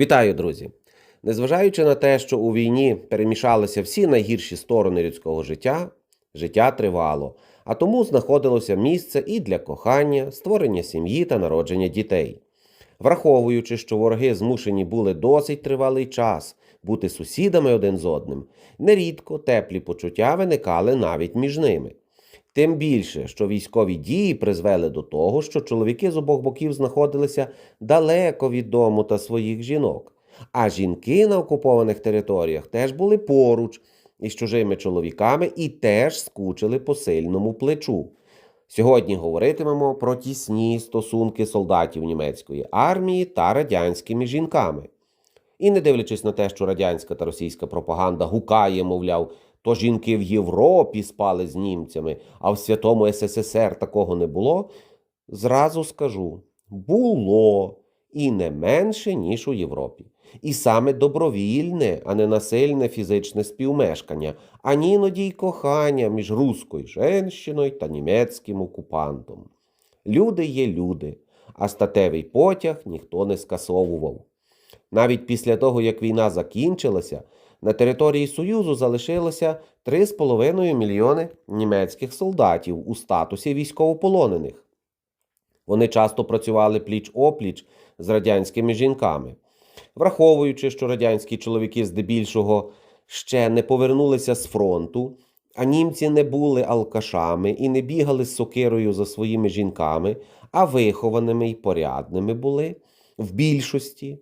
Вітаю, друзі! Незважаючи на те, що у війні перемішалися всі найгірші сторони людського життя, життя тривало, а тому знаходилося місце і для кохання, створення сім'ї та народження дітей. Враховуючи, що вороги змушені були досить тривалий час бути сусідами один з одним, нерідко теплі почуття виникали навіть між ними. Тим більше, що військові дії призвели до того, що чоловіки з обох боків знаходилися далеко від дому та своїх жінок, а жінки на окупованих територіях теж були поруч із чужими чоловіками і теж скучили по сильному плечу. Сьогодні говоритимемо про тісні стосунки солдатів німецької армії та радянськими жінками. І не дивлячись на те, що радянська та російська пропаганда гукає, мовляв, то жінки в Європі спали з німцями, а в святому СССР такого не було. Зразу скажу: було і не менше, ніж у Європі. І саме добровільне, а не насильне фізичне співмешкання, а іноді й кохання між руською женщиною та німецьким окупантом. Люди є люди, а статевий потяг ніхто не скасовував. Навіть після того, як війна закінчилася, на території Союзу залишилося 3,5 мільйони німецьких солдатів у статусі військовополонених. Вони часто працювали пліч-опліч з радянськими жінками. Враховуючи, що радянські чоловіки здебільшого ще не повернулися з фронту, а німці не були алкашами і не бігали з сокирою за своїми жінками, а вихованими і порядними були в більшості.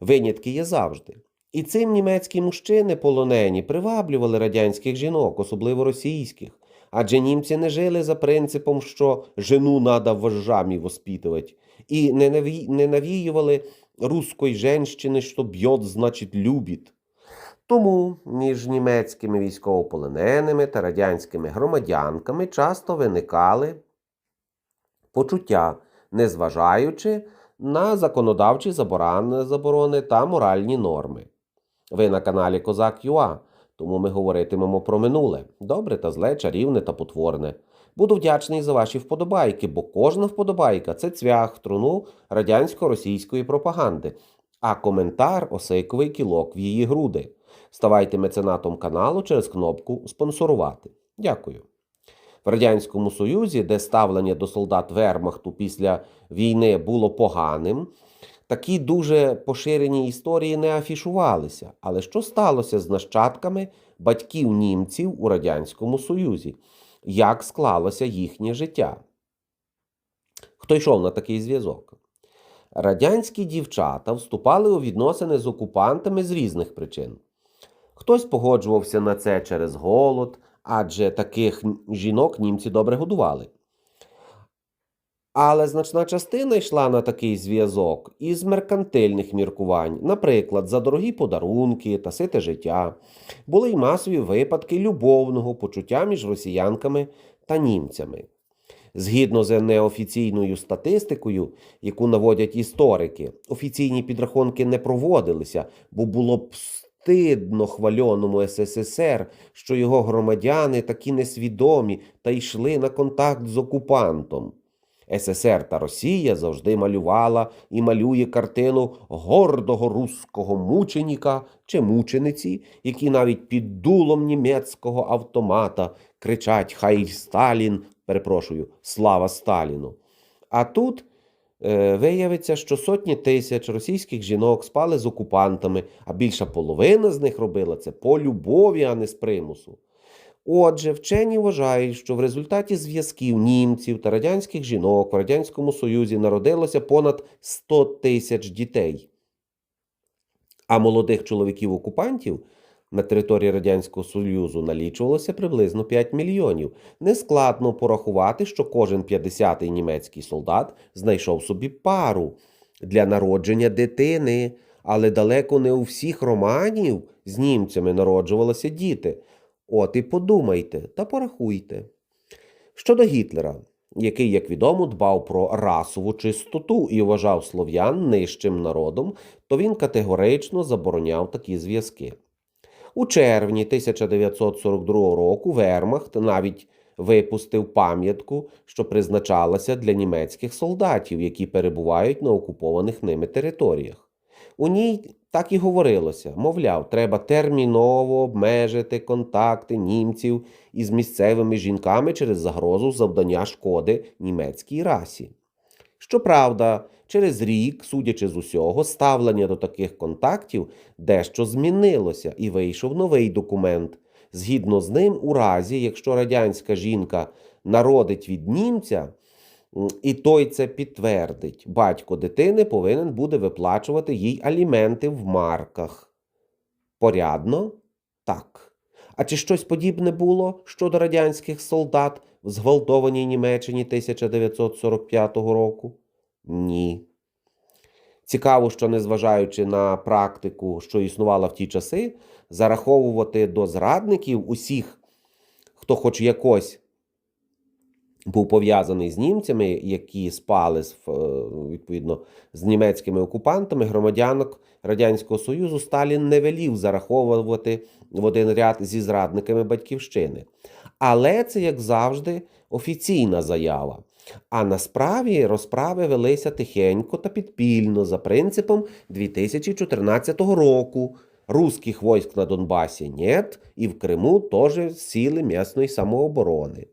Винятки є завжди. І цим німецькі мужчини полонені приваблювали радянських жінок, особливо російських. Адже німці не жили за принципом, що жену надо вожжамі воспитувати, і не, наві... не навіювали русской женщини, що б'єт, значить, любить. Тому між німецькими військовополоненими та радянськими громадянками часто виникали почуття, незважаючи на законодавчі заборони та моральні норми. Ви на каналі Козак Юа, тому ми говоритимемо про минуле добре та зле, чарівне та потворне. Буду вдячний за ваші вподобайки, бо кожна вподобайка це цвях труну радянсько-російської пропаганди, а коментар осейковий кілок в її груди. Ставайте меценатом каналу через кнопку Спонсорувати. Дякую. В Радянському Союзі, де ставлення до солдат Вермахту після війни було поганим, такі дуже поширені історії не афішувалися. Але що сталося з нащадками батьків німців у Радянському Союзі? Як склалося їхнє життя? Хто йшов на такий зв'язок? Радянські дівчата вступали у відносини з окупантами з різних причин. Хтось погоджувався на це через голод, адже таких жінок німці добре годували. Але значна частина йшла на такий зв'язок із меркантильних міркувань, наприклад, за дорогі подарунки та сите життя. Були й масові випадки любовного почуття між росіянками та німцями. Згідно з неофіційною статистикою, яку наводять історики, офіційні підрахунки не проводилися, бо було б стидно хвальоному СССР, що його громадяни такі несвідомі та йшли на контакт з окупантом. СССР та Росія завжди малювала і малює картину гордого руського мученіка чи мучениці, які навіть під дулом німецького автомата кричать Хай Сталін, перепрошую, слава Сталіну. А тут е, виявиться, що сотні тисяч російських жінок спали з окупантами, а більша половина з них робила це по любові, а не з примусу. Отже, вчені вважають, що в результаті зв'язків німців та радянських жінок в Радянському Союзі народилося понад 100 тисяч дітей. А молодих чоловіків-окупантів на території Радянського Союзу налічувалося приблизно 5 мільйонів. Нескладно порахувати, що кожен 50-й німецький солдат знайшов собі пару для народження дитини, але далеко не у всіх романів з німцями народжувалися діти. От і подумайте та порахуйте. Щодо Гітлера, який, як відомо, дбав про расову чистоту і вважав слов'ян нижчим народом, то він категорично забороняв такі зв'язки. У червні 1942 року Вермахт навіть випустив пам'ятку, що призначалася для німецьких солдатів, які перебувають на окупованих ними територіях. У ній так і говорилося: мовляв, треба терміново обмежити контакти німців із місцевими жінками через загрозу завдання шкоди німецькій расі. Щоправда, через рік, судячи з усього, ставлення до таких контактів дещо змінилося і вийшов новий документ. Згідно з ним, у разі, якщо радянська жінка народить від німця, і той це підтвердить, батько дитини повинен буде виплачувати їй аліменти в марках. Порядно? Так. А чи щось подібне було щодо радянських солдат в зґвалтованій Німеччині 1945 року? Ні. Цікаво, що незважаючи на практику, що існувала в ті часи, зараховувати до зрадників усіх, хто хоч якось був пов'язаний з німцями, які спали з, е, відповідно з німецькими окупантами, громадянок Радянського Союзу Сталін не велів зараховувати в один ряд зі зрадниками батьківщини. Але це, як завжди, офіційна заява. А насправді розправи велися тихенько та підпільно за принципом 2014 року. Русських войск на Донбасі нет, і в Криму теж сили місної самооборони.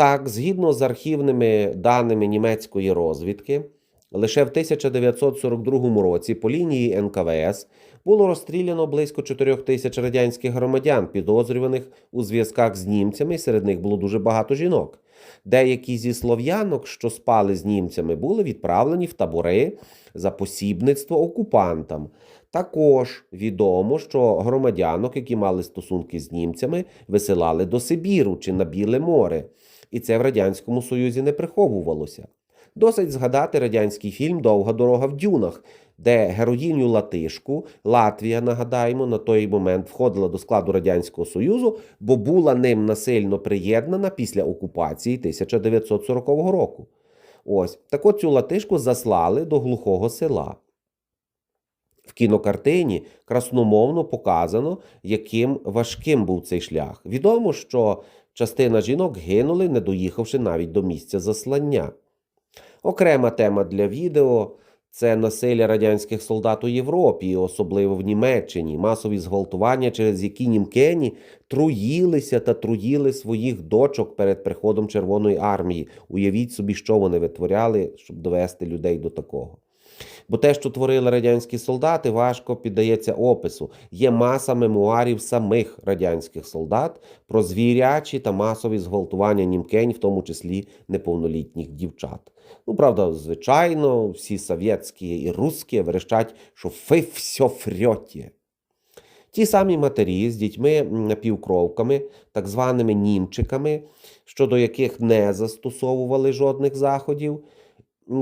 Так, згідно з архівними даними німецької розвідки, лише в 1942 році по лінії НКВС було розстріляно близько 4 тисяч радянських громадян, підозрюваних у зв'язках з німцями, серед них було дуже багато жінок. Деякі зі слов'янок, що спали з німцями, були відправлені в табори за посібництво окупантам. Також відомо, що громадянок, які мали стосунки з німцями, висилали до Сибіру чи на Біле море, і це в Радянському Союзі не приховувалося. Досить згадати радянський фільм Довга дорога в дюнах, де героїню Латишку Латвія, нагадаємо, на той момент входила до складу Радянського Союзу, бо була ним насильно приєднана після окупації 1940 року. Ось так от цю латишку заслали до глухого села. В кінокартині красномовно показано, яким важким був цей шлях. Відомо, що частина жінок гинули, не доїхавши навіть до місця заслання. Окрема тема для відео це насилля радянських солдат у Європі, особливо в Німеччині, масові зґвалтування, через які німкені труїлися та труїли своїх дочок перед приходом Червоної армії. Уявіть собі, що вони витворяли, щоб довести людей до такого. Бо те, що творили радянські солдати, важко піддається опису. Є маса мемуарів самих радянських солдат про звірячі та масові зґвалтування німкень, в тому числі неповнолітніх дівчат. Ну, правда, звичайно, всі совєтські і русські верещать, що ви все фрьоті. Ті самі матері з дітьми-напівкровками, так званими німчиками, щодо яких не застосовували жодних заходів,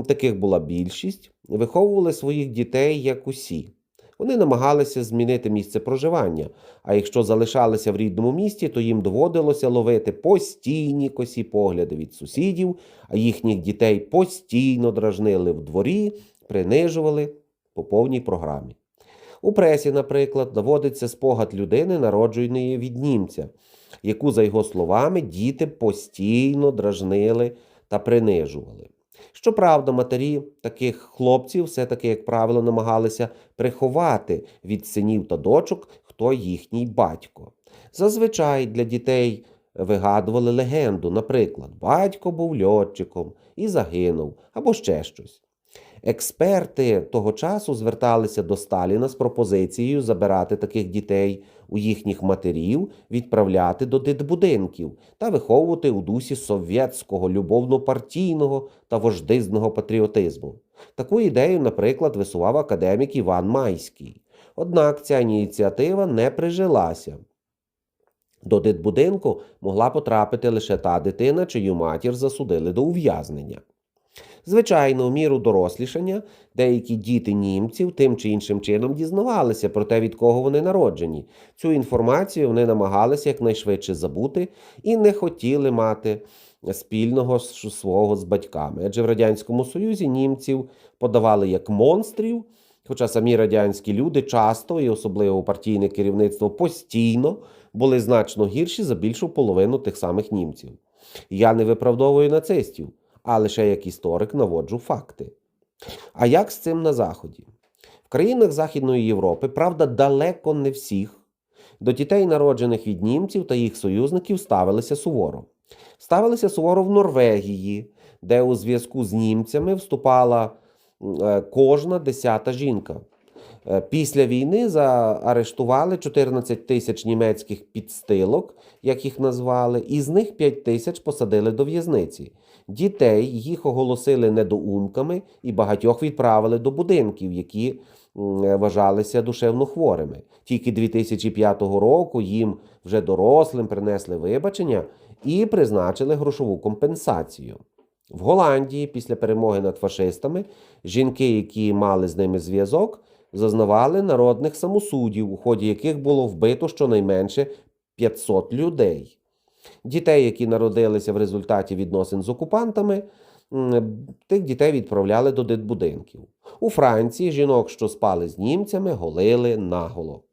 таких була більшість, виховували своїх дітей як усі. Вони намагалися змінити місце проживання, а якщо залишалися в рідному місті, то їм доводилося ловити постійні косі погляди від сусідів, а їхніх дітей постійно дражнили в дворі, принижували по повній програмі. У пресі, наприклад, доводиться спогад людини, народженої від німця, яку, за його словами, діти постійно дражнили та принижували. Щоправда, матері таких хлопців все-таки, як правило, намагалися приховати від синів та дочок, хто їхній батько. Зазвичай для дітей вигадували легенду, наприклад, батько був льотчиком і загинув, або ще щось. Експерти того часу зверталися до Сталіна з пропозицією забирати таких дітей у їхніх матерів, відправляти до дитбудинків та виховувати у дусі совєтського любовно-партійного та вождизного патріотизму. Таку ідею, наприклад, висував академік Іван Майський. Однак ця ініціатива не прижилася. До дитбудинку могла потрапити лише та дитина, чию матір засудили до ув'язнення. Звичайно, у міру дорослішання деякі діти німців тим чи іншим чином дізнавалися про те, від кого вони народжені. Цю інформацію вони намагалися якнайшвидше забути і не хотіли мати спільного свого з батьками. Адже в Радянському Союзі німців подавали як монстрів, хоча самі радянські люди часто, і особливо партійне керівництво, постійно були значно гірші за більшу половину тих самих німців. Я не виправдовую нацистів а лише як історик наводжу факти. А як з цим на Заході? В країнах Західної Європи, правда, далеко не всіх, до дітей, народжених від німців та їх союзників, ставилися суворо. Ставилися суворо в Норвегії, де у зв'язку з німцями вступала е, кожна десята жінка. Е, Після війни заарештували 14 тисяч німецьких підстилок, як їх назвали, і з них 5 тисяч посадили до в'язниці. Дітей їх оголосили недоумками і багатьох відправили до будинків, які вважалися душевно хворими. Тільки 2005 року їм вже дорослим принесли вибачення і призначили грошову компенсацію. В Голландії після перемоги над фашистами жінки, які мали з ними зв'язок, зазнавали народних самосудів, у ході яких було вбито щонайменше 500 людей. Дітей, які народилися в результаті відносин з окупантами, тих дітей відправляли до дитбудинків. У Франції жінок, що спали з німцями, голили наголо.